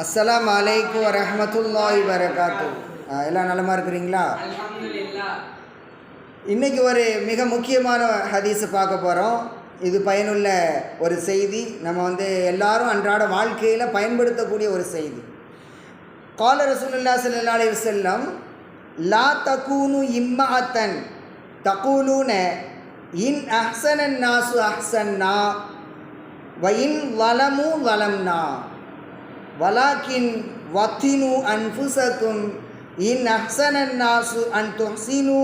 அஸ்ஸலாம் அலைக்கும் வரஹமத்துல்லாஹி வரகாத்து எல்லாம் நலமாக இருக்கிறீங்களா? இன்றைக்கி ஒரு மிக முக்கியமான ஹதீஸை பார்க்க போகிறோம் இது பயனுள்ள ஒரு செய்தி. நம்ம வந்து எல்லாரும் அன்றாட வாழ்க்கையில் பயன்படுத்தக்கூடிய ஒரு செய்தி. கால ரசூலுல்லா அலைஹி வஸல்லம் லா தகூனு இம்மாத்தன் தகூலூன இன் அஹ்சனன் நாசு அஹ்சன்னா வயின் வலமு வலம்னா வலாக்கின் வத்தினு அன்ஃபுசக்கும் இன் அஹ்சனன் நாசு அன் துஹ்சினு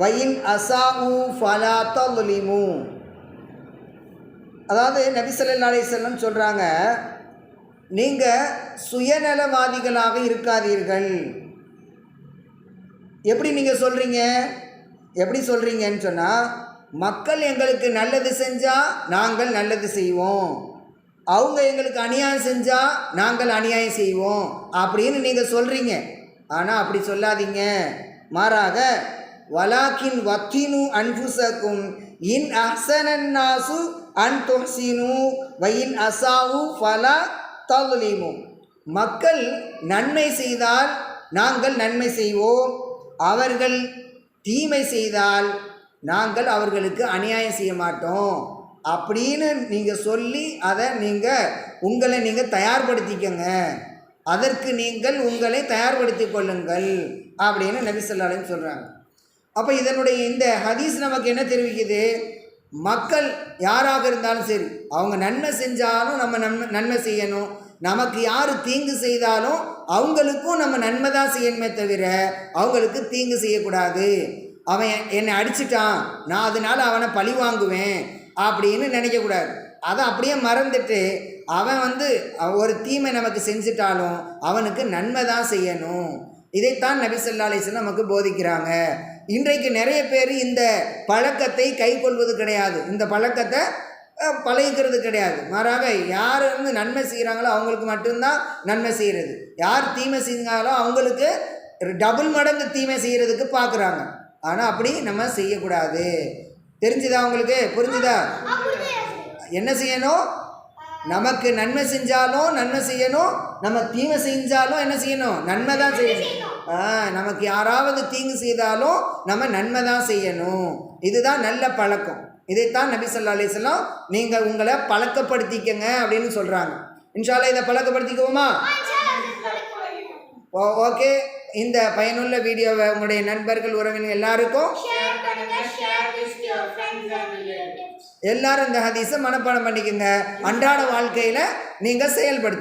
வயின் அசாவு ஃபலா தலிமு அதாவது நபிசல்லா அலிசல்லம் சொல்கிறாங்க நீங்கள் சுயநலவாதிகளாக இருக்காதீர்கள். எப்படி நீங்கள் சொல்கிறீங்க எப்படி சொல்கிறீங்கன்னு சொன்னால் மக்கள் எங்களுக்கு நல்லது செஞ்சால் நாங்கள் நல்லது செய்வோம். அவங்க எங்களுக்கு அநியாயம் செஞ்சால் நாங்கள் அநியாயம் செய்வோம் அப்படின்னு நீங்கள் சொல்கிறீங்க ஆனால் அப்படி சொல்லாதீங்க. மாறாக வலாக்கின் வத்தினு அன்புசக்கும் இன் அஹ்சனன் அன் துஹ்சினு வயின் அசாவு ஃபலா தகுலிமு மக்கள் நன்மை செய்தால் நாங்கள் நன்மை செய்வோம். அவர்கள் தீமை செய்தால் நாங்கள் அவர்களுக்கு அநியாயம் செய்ய மாட்டோம். அப்படின்னு நீங்கள் சொல்லி அதை நீங்கள் உங்களை நீங்கள் தயார்படுத்திக்கங்க. அதற்கு நீங்கள் உங்களை தயார்படுத்தி கொள்ளுங்கள் அப்படின்னு நபி சொல்கிறாங்க அப்போ இதனுடைய இந்த ஹதீஸ் நமக்கு என்ன தெரிவிக்குது? மக்கள் யாராக இருந்தாலும் சரி அவங்க நன்மை செஞ்சாலும் நம்ம நன்மை நன்மை செய்யணும். நமக்கு யார் தீங்கு செய்தாலும் அவங்களுக்கும் நம்ம நன்மை தான் செய்யணுமே தவிர அவங்களுக்கு தீங்கு செய்யக்கூடாது. அவன் என்னை அடிச்சிட்டான் நான் அதனால் அவனை பழி வாங்குவேன். அப்படின்னு நினைக்கக்கூடாது அதை அப்படியே மறந்துட்டு அவன் வந்து ஒரு தீமை நமக்கு செஞ்சிட்டாலும் அவனுக்கு நன்மை தான் செய்யணும். இதைத்தான் நபிசல்லா ஸல்லல்லாஹு நமக்கு போதிக்கிறாங்க. இன்றைக்கு நிறைய பேர் இந்த பழக்கத்தை கை கொள்வது கிடையாது. இந்த பழக்கத்தை பழகிக்கிறது கிடையாது. மாறாக யார் வந்து நன்மை செய்கிறாங்களோ அவங்களுக்கு மட்டும்தான் நன்மை செய்கிறது யார் தீமை செஞ்சாலோ அவங்களுக்கு டபுள் மடங்கு தீமை செய்கிறதுக்கு பார்க்குறாங்க. ஆனால் அப்படி நம்ம செய்யக்கூடாது. தெரிஞ்சுதா உங்களுக்கு? புரிஞ்சுதா? என்ன செய்யணும்? நமக்கு நன்மை செஞ்சாலும் நன்மை செய்யணும். நம்ம தீமை செஞ்சாலும் என்ன செய்யணும்? நன்மை தான் செய்யணும். ஆ நமக்கு யாராவது தீங்கு செய்தாலும் நம்ம நன்மை தான் செய்யணும். இதுதான் நல்ல பழக்கம். இதைத்தான் நபி ஸல்லல்லாஹு அலைஹி நீங்கள் உங்களை பழக்கப்படுத்திக்கங்க அப்படின்னு சொல்கிறாங்க இன்ஷால்லா இதை பழக்கப்படுத்திக்குவோமா? ஓ ஓகே. இந்த பயனுள்ள வீடியோவை உங்களுடைய நண்பர்கள் உறவினர் எல்லாருக்கும் எல்லாரும் இந்த ஹதீஸை மனப்பாடம் பண்ணிக்கோங்க. அன்றாட வாழ்க்கையில் நீங்கள் செயல்படுத்த